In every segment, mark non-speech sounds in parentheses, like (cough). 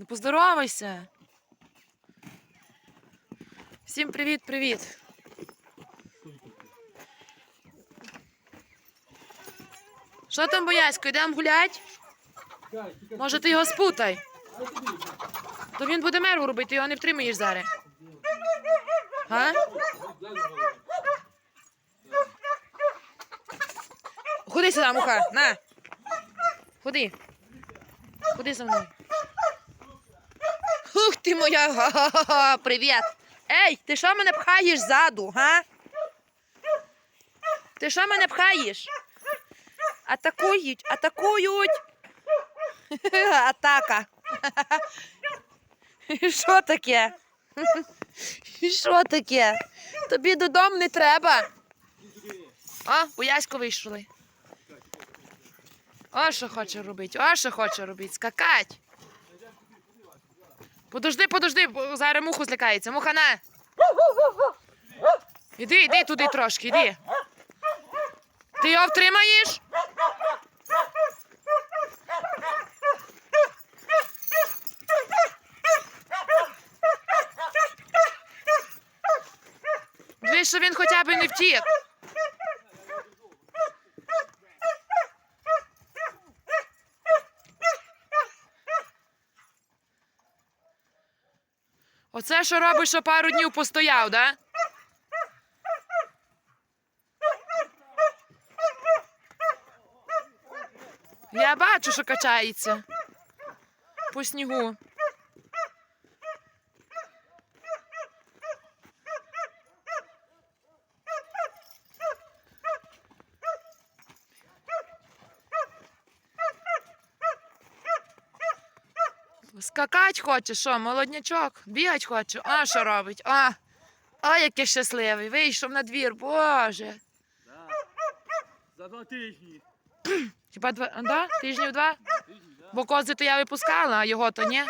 Ну поздоровайся. Всім привіт, привіт. Що там, боязько, йдемо гулять? Може, ти його спутай? То він буде мерву робити, ти його не втримаєш зараз. А? Ходи сюди, муха, на. Ходи. Ходи за мною. Ух ти моя. га-га-га, Привіт. Ей, ти що мене пхаєш ззаду, га? Ти що мене пхаєш? Атакують, атакують. (laughs) Атака. (laughs) Що таке? (laughs) Що таке? Тобі додому не треба. О, боязько вийшли. О, що хоче робити, о, що хоче робити, скакать. Подожди, подожди, бо зараз муху злякається. Муха на. Іди, іди туди трошки, іди. Ти його втримаєш? Дивись, що він хоча б не втік. Оце що робиш, що пару днів постояв, да? Я бачу, що качається. По снігу. Скакать хоче, що, молоднячок, бігать хоче. А що робить? А, а який щасливий. Вийшов на двір, боже. Да. За два тижні. Хіба два, да? тижнів два? Тижні, да. Бо кози то я випускала, а його то ні.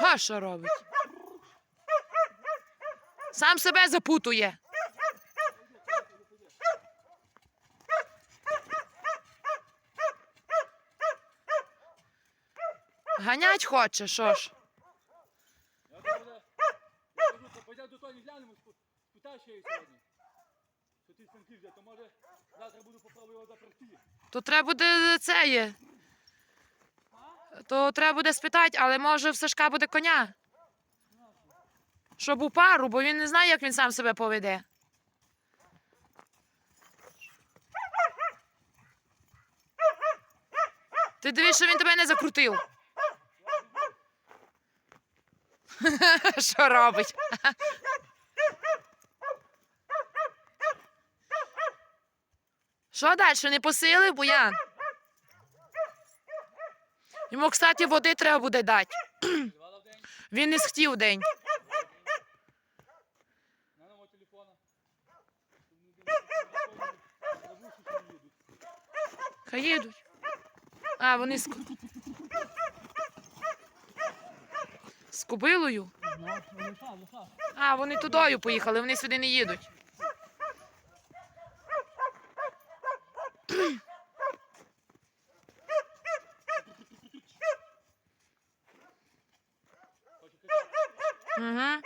А що робить? Сам себе запутує. Ганять хоче, що ж? Пойдемо до Тоні глянемо, спитай ще її сьогодні. Що ти станки взяв, то може завтра буду попробую його запрягти. То треба буде це є. То треба буде спитати, але може в Сашка буде коня. Щоб у пару, бо він не знає, як він сам себе поведе. Ти дивись, що він тебе не закрутив. (laughs) Що робить? Що далі? Не посилив, Буян? Йому, кстати, води треба буде дати. (clears throat) Він не схтів день. Хай їдуть. А, вони з... з кобилою. А, вони тудою поїхали, вони сюди не їдуть. Угу.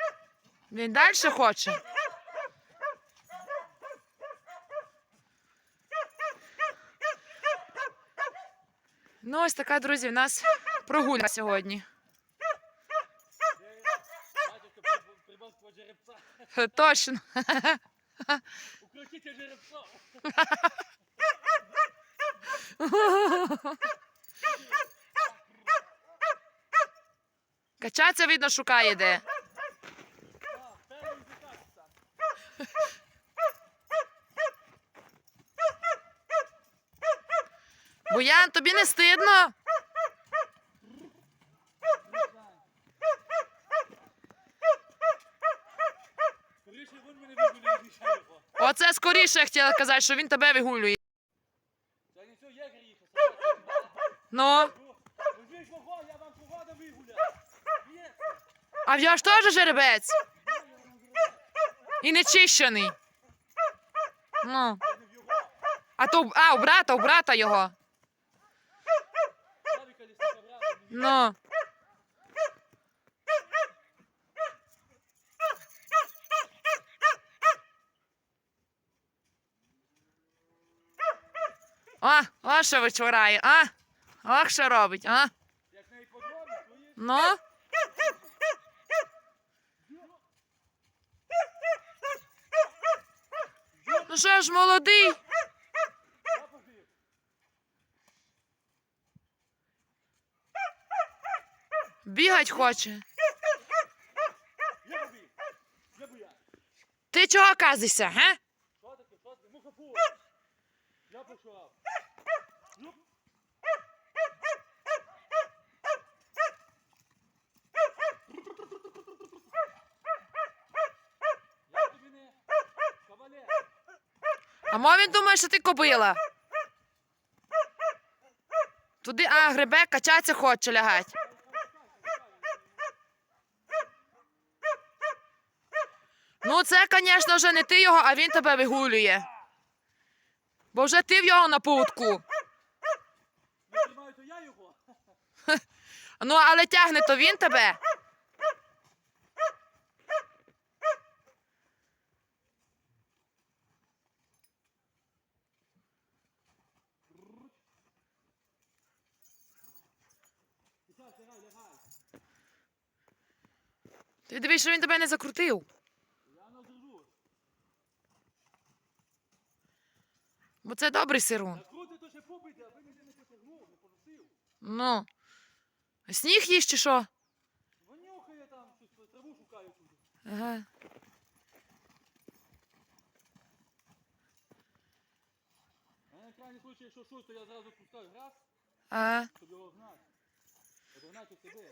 Він далі хоче. Ну, ось така, друзі, в нас прогулянка сьогодні. Жеребця. Точно. Укротите жеребцов. Качатися, видно, шукає де. Буян, тобі не стидно? Скоріше він мене вигуляє, ніж я його. Оце скоріше я хотіла казати, що він тебе вигулює. Ну, я а його ж теж жеребець. І не чищений. Ну. А то а, у брата, у брата його. Ну. О, о, що вичворає, а? Ох, що робить, а? Як на іпподромі, твої Ну? Ну що ж, молодий? Бігать хоче. Ти чого казишся, га? Що таке? Що таке? Муха фу. Я пішов. Юп. Я тобі не кавалер. А мо він думає, що ти кобила. Туди, а, гребе, качатися хоче лягать. Ну, це, звісно, вже не ти його, а він тебе вигулює. Бо вже ти в його на його. (laughs) Ну, але тягне то він тебе. Ти дивись, що він тебе не закрутив. Я надержу. Бо це добрий сирун. Накрути, то ще побити, аби ніде не потягнув, не поносив. Ну. Сніг їсть чи що? Вонюхає там, щось траву шукає тут. Ага. А на крайній случай, якщо щось, то я зразу пускаю грас, А. щоб його гнати. Одогнати себе.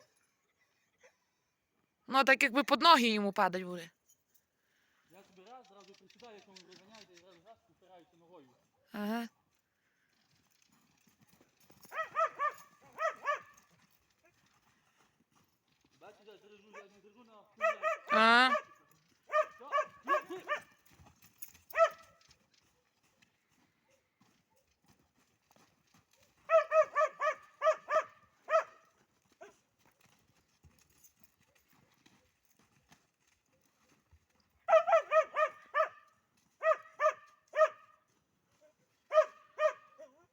Ну, так якби під ноги йому падать буде. Я собі раз, зразу присідаю, якщо він розганяється, і раз раз підпираюся ногою. Ага. Бачите, я держу, я не держу на... А. Що? Ні, ні.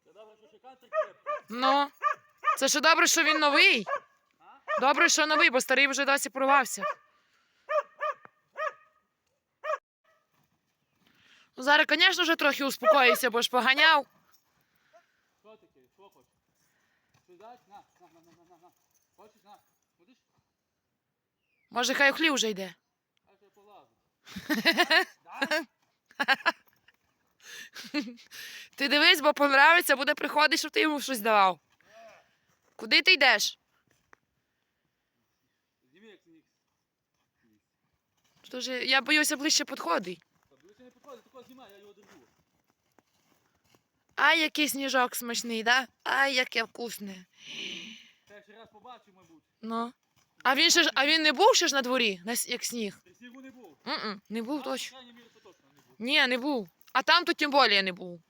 Це добре, що ще кантик крепкий. Ну. Це ще добре, що він новий. Добре, що новий, бо старий вже досі порвався. Ну, зараз, звісно, вже трохи успокоївся, бо ж поганяв. Хочеш? На. Хочеш? Може, хай у хлів вже йде. А ще полазить. (laughs) Ти дивись, бо понравиться, буде приходити, щоб ти йому щось давав. Куди ти йдеш? Тож я боюся ближче держу. Ай, який сніжок смачний, да? Ай, яке вкусне. Та ще раз побачу, мабуть. Ну. А він ще ж, а він не був ще ж на дворі, як сніг? Снігу не був. не був точно. Ні, не був. А там то тим більше не був.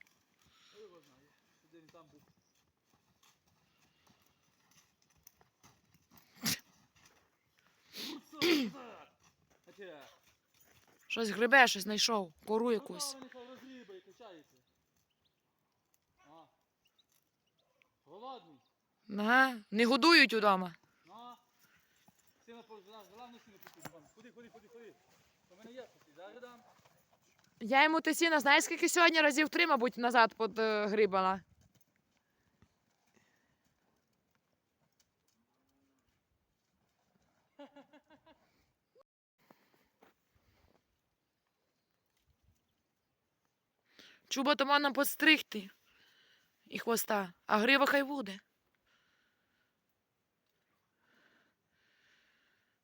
Щось грибе, щось знайшов, кору ну, якусь. А. Голодний. Ага, не годують удома. Ну. Сина головне сина. Ходи, ходи, ходи, ходи. У мене є зараз дам. Я йому те сіна, знаєш, скільки сьогодні разів три, мабуть, назад подгрібала. Чуба то можна постригти і хвоста, а грива хай буде.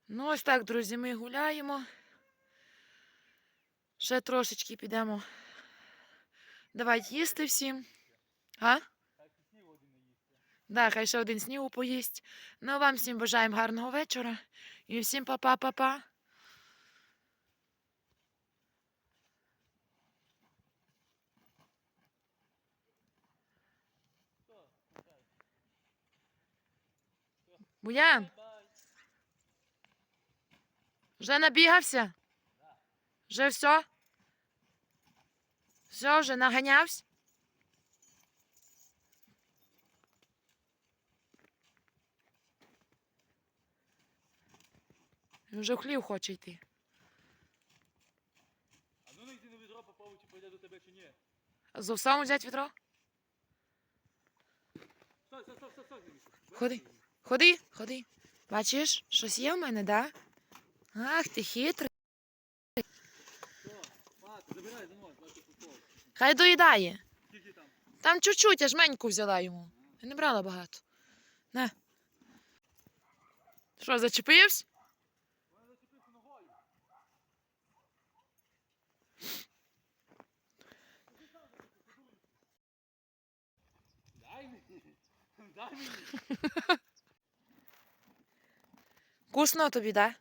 Ну, ось так, друзі, ми гуляємо. Ще трошечки підемо. Давайте їсти всім. А? Да, хай ще один снігу поїсть. Ну, вам всім бажаємо гарного вечора. І всім па-па-па-па. Буян. Вже набігався? Вже все? Все, вже наганявся? Він вже в хлів хоче йти. А ну не йди на відро, попробуй, чи прийде до тебе, чи ні. Овсом взяти відро? Стой, стой, стой, стой, стой, Ходи. Ходи, ходи. Бачиш, щось є в мене, да? Ах, ти хитрий. Що? Мати, забирай за нос, бачу футбол. Хай доїдає. Там? Чуть-чуть, я жменьку взяла йому. Я не брала багато. На. Що, зачепився? Дай мені. (laughs) Вкусно тобі, да?